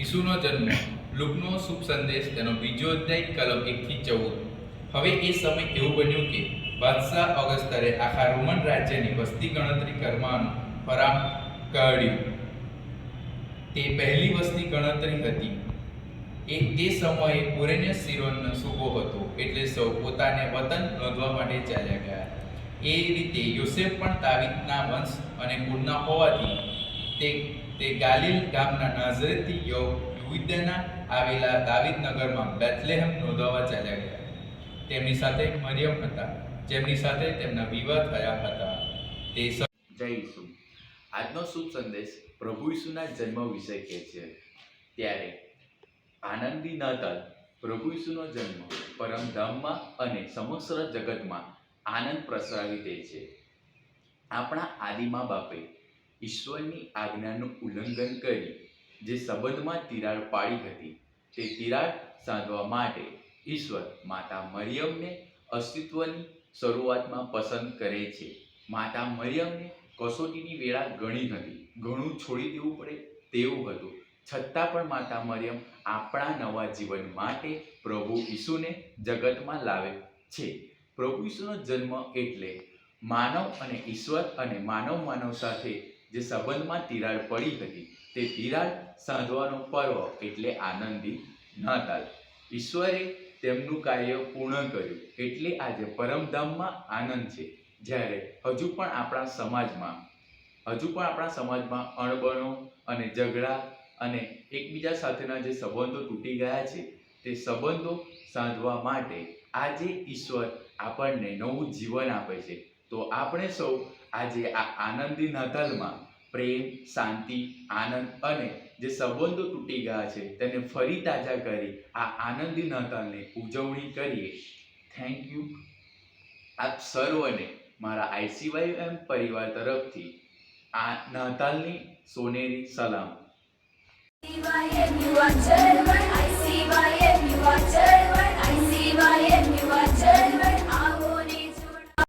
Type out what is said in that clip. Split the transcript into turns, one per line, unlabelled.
ઈસુનો જન્મ, લુકનો શુભ સંદેશ, તેનો બીજો અધ્યાય, કલમ એકથી ચૌદ. હવે એ સમય એવું બન્યું કે બાદશાહ ઓગસ્તરે આખા રોમન રાજ્યની વસ્તી ગણતરી કરવાનું ફરામ કાઢ્યું. તે પહેલી વસ્તી ગણતરી હતી. એ તે સમયે પુરેન્ય સિરોનનો સૂબો હતો, એટલે સૌ પોતાને વતન નોંધવા માટે ચાલ્યા ગયા. એ રીતે યોસેફ પણ તાવીતના વંશ અને કુળના હોવાથી તે તે ગાલિલ ગામના નાઝરેથી યુવિદ્યાના આવેલા દાવિદનગરમાં નગરમાં નોંધાવા ચાલ્યા ગયા. તેમની સાથે મરિયમ હતા, જેમની સાથે તેમના વિવાહ થયા હતા. તે
જય ઈસુ. આજનો શુભ સંદેશ પ્રભુ ઈસુના જન્મ વિશે કહે છે. ત્યારે આનંદી નાતાલ, પ્રભુ ઈસુનો જન્મ પરમધામમાં અને સમગ્ર જગતમાં આનંદ પ્રસરાવી દે છે. આપણા આદિમા બાપે ઈશ્વરની આજ્ઞાનું ઉલ્લંઘન કરી, જે સંબંધમાં તિરાડ પાડી હતી, તે તિરાડ સાધવા માટે ઈશ્વર માતા મરિયમને અસ્તિત્વની શરૂઆતમાં પસંદ કરે છે. માતા મરિયમને કસોટીની વેળા ઘણી હતી. ઘણું છોડી દેવું પડે તેવું હતું. છતાં પણ માતા મરિયમ આપણા નવા જીવન માટે પ્રભુ ઈસુને જગતમાં લાવે છે. પ્રભુ ઈસુનો જન્મ એટલે માનવ અને ઈશ્વર અને માનવ માનવ સાથે જે સંબંધમાં તિરાડ પડી હતી, તે તિરાડ સાંધવાનો પર્વ એટલે આનંદી નાતાલ. ઈશ્વરે તેમનું કાર્ય પૂર્ણ કર્યું એટલે આજે પરમધામમાં આનંદ છે. જ્યારે હજુ પણ આપણા સમાજમાં, હજુ પણ આપણા સમાજમાં અણબણો અને ઝઘડા અને એકબીજા સાથેના જે સંબંધો તૂટી ગયા છે, તે સંબંધો સાંધવા માટે આજે ઈશ્વર આપણને નવું જીવન આપે છે. તો આપણે સૌ આજે આ આનંદી નાતાલમાં પ્રેમ, શાંતિ, આનંદ અને જે સંબંધો તૂટી ગયા છે તેને ફરી તાજા કરી આ આનંદી નાતાલની ઉજવણી કરીએ. થેન્ક યુ આપ સર્વને મારા આઈસીવાય એમ પરિવાર તરફથી આ નાતાલની સોનેરી સલામ.
ICYM.